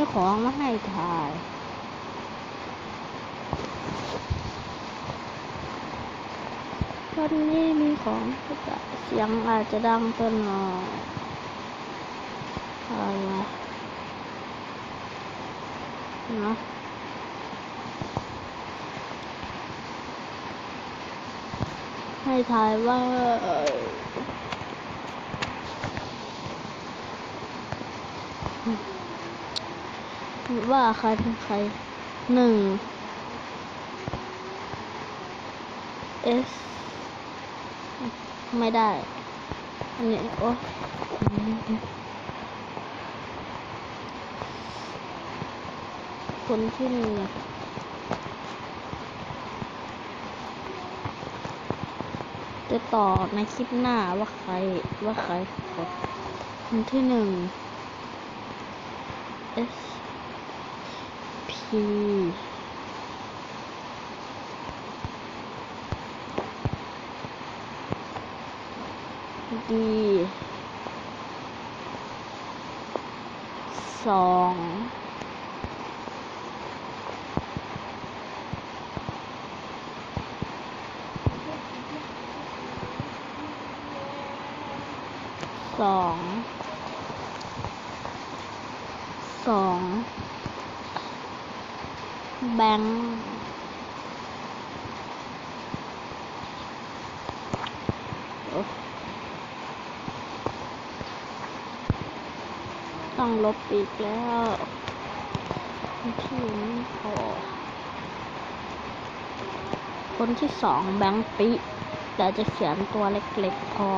มีของมาให้ถ่ายวันนี้มีของเสียงอาจจะดังเกินหน่อยอะไรนะให้ทายว่าเอ่อ ว่าใครเป็นใครหนึ่ง S ไม่ได้ อันนี้ โอ้คนที่หนึ่งจะต่อในคลิปหน้าว่าใครว่าใครคนที่หนึ่ง S P D สองสองสอง แบงค์ต้องลบอีกแล้วที่ไม่พอคนที่สองแบงค์ปิแต่จะเขียนตัวเล็กๆพอ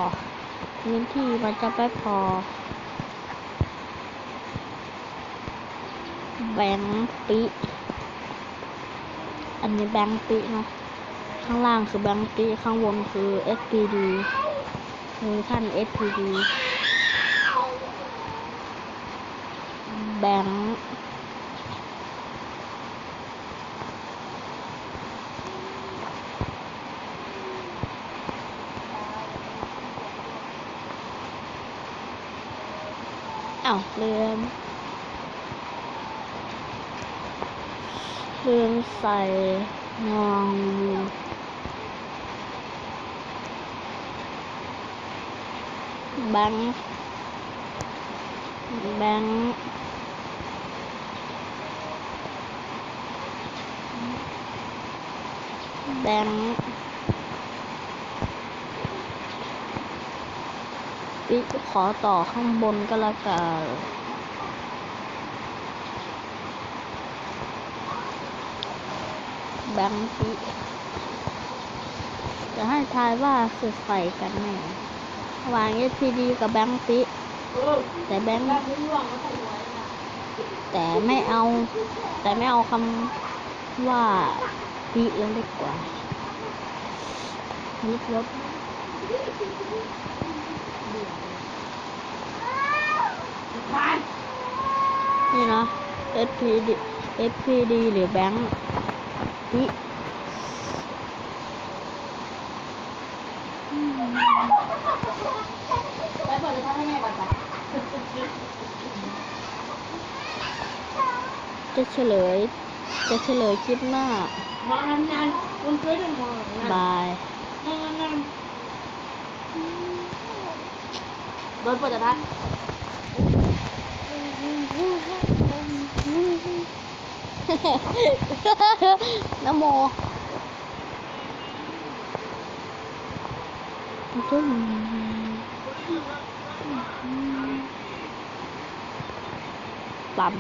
พื้นที่มันจะไม่พอ แบงค์ปิ นนี้แบงค์ปิเนาะข้างล่างคือแบงค์ปิข้างบนคือ SPD คือท่าน SPD แบงค์อ้าวลืม ลืมใส่งองงูแบงค์แบงค์แบงค์ปิขอต่อข้างบนก็แล้วกัน แบงค์ปิจะให้ทายว่าคือใครกันแน่ระหว่าง SPD กับแบงค์ปิแต่แบงค์แต่ไม่เอา แต่ไม่เอาคำว่าปิแล้วเล็กกว่าลบลบนี่นะ SPD SPD หรือแบงค์ ปิแล้วเปิดจะทำให้แม่ก่อนจ้ะจะเฉลย จะเฉลยคลิปหน้า มองนานๆคุณช่วยด้วยมองนานบายมองนานโดนเปิดจะทัน นะโมตุ้มปั๊ม